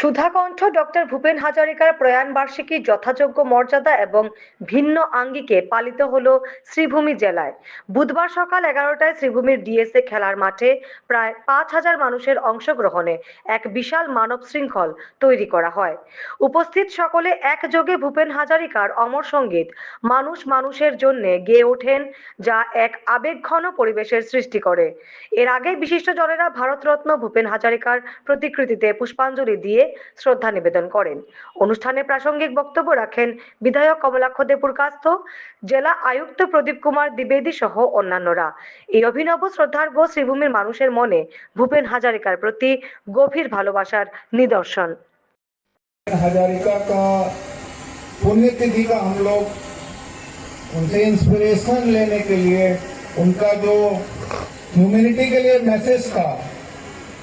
সুধাকণ্ঠ doctor Bhupen হাজারিকার প্রয়াণ বার্ষিকী যথাযোগ্য মর্যাদা এবং ভিন্ন আঙ্গিকে পালিত হল শ্রীভূমি জেলায়। বুধবার সকাল এগারোটায় শ্রীভূমির ডিএসএ খেলার মাঠে প্রায় পাঁচ হাজার মানুষের অংশগ্রহণে এক বিশাল মানব শৃঙ্খল তৈরি করা হয়। উপস্থিত সকলে একযোগে ভূপেন হাজারিকার অমর সংগীত মানুষ মানুষের জন্য গেয়ে ওঠেন, যা এক আবেগঘন পরিবেশের সৃষ্টি করে। এর আগে বিশিষ্টজনেরা ভারতরত্ন ভূপেন হাজারিকার প্রতিকৃতিতে পুষ্পাঞ্জলি দিয়ে শ্রদ্ধা নিবেদন করেন অনুষ্ঠানে প্রাসঙ্গিক বক্তব্য রাখেন বিধায়ক কমলাক্ষ দেপুর কাস্ত জেলা আয়ুক্ত প্রদীপ কুমার দ্বিবেদী সহ অন্যান্যরা এই অভিনব শ্রদ্ধার্ঘ শ্রীভূমির মানুষের মনে ভূপেন হাজারিকার প্রতি গভীর ভালোবাসার নিদর্শন हजारिका का पुण्यतिथि का हम लोग उनसे इंस्पिरेशन लेने के लिए उनका जो ह्यूमैनिटी के लिए मैसेज था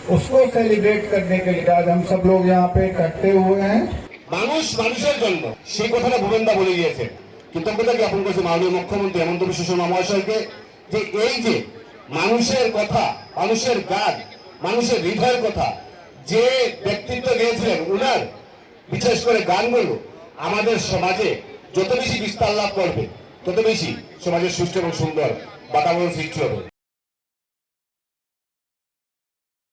उसको सेलिब्रेट करने के लिए आज हम सब लोग यहाँ पे इकट्ठे हुए हैं মানুষ মানুষের জন্য সেই কথাটা ভূপেন্দা বলে গিয়েছেন কৃতজ্ঞতা জ্ঞাপন করেছে মাননীয় মুখ্যমন্ত্রী হেমন্ত বিশ্ব শর্মা মহাশয়কে যে এই যে মানুষের কথা মানুষের গান মানুষের হৃদয়ের কথা যে ব্যক্তিত্ব গিয়েছিলেন উনার বিশেষ করে গানগুলো আমাদের সমাজে যত বেশি বিস্তার লাভ করবে তত বেশি সমাজের সুস্থ এবং সুন্দর বাতাবরণ সৃষ্টি হবে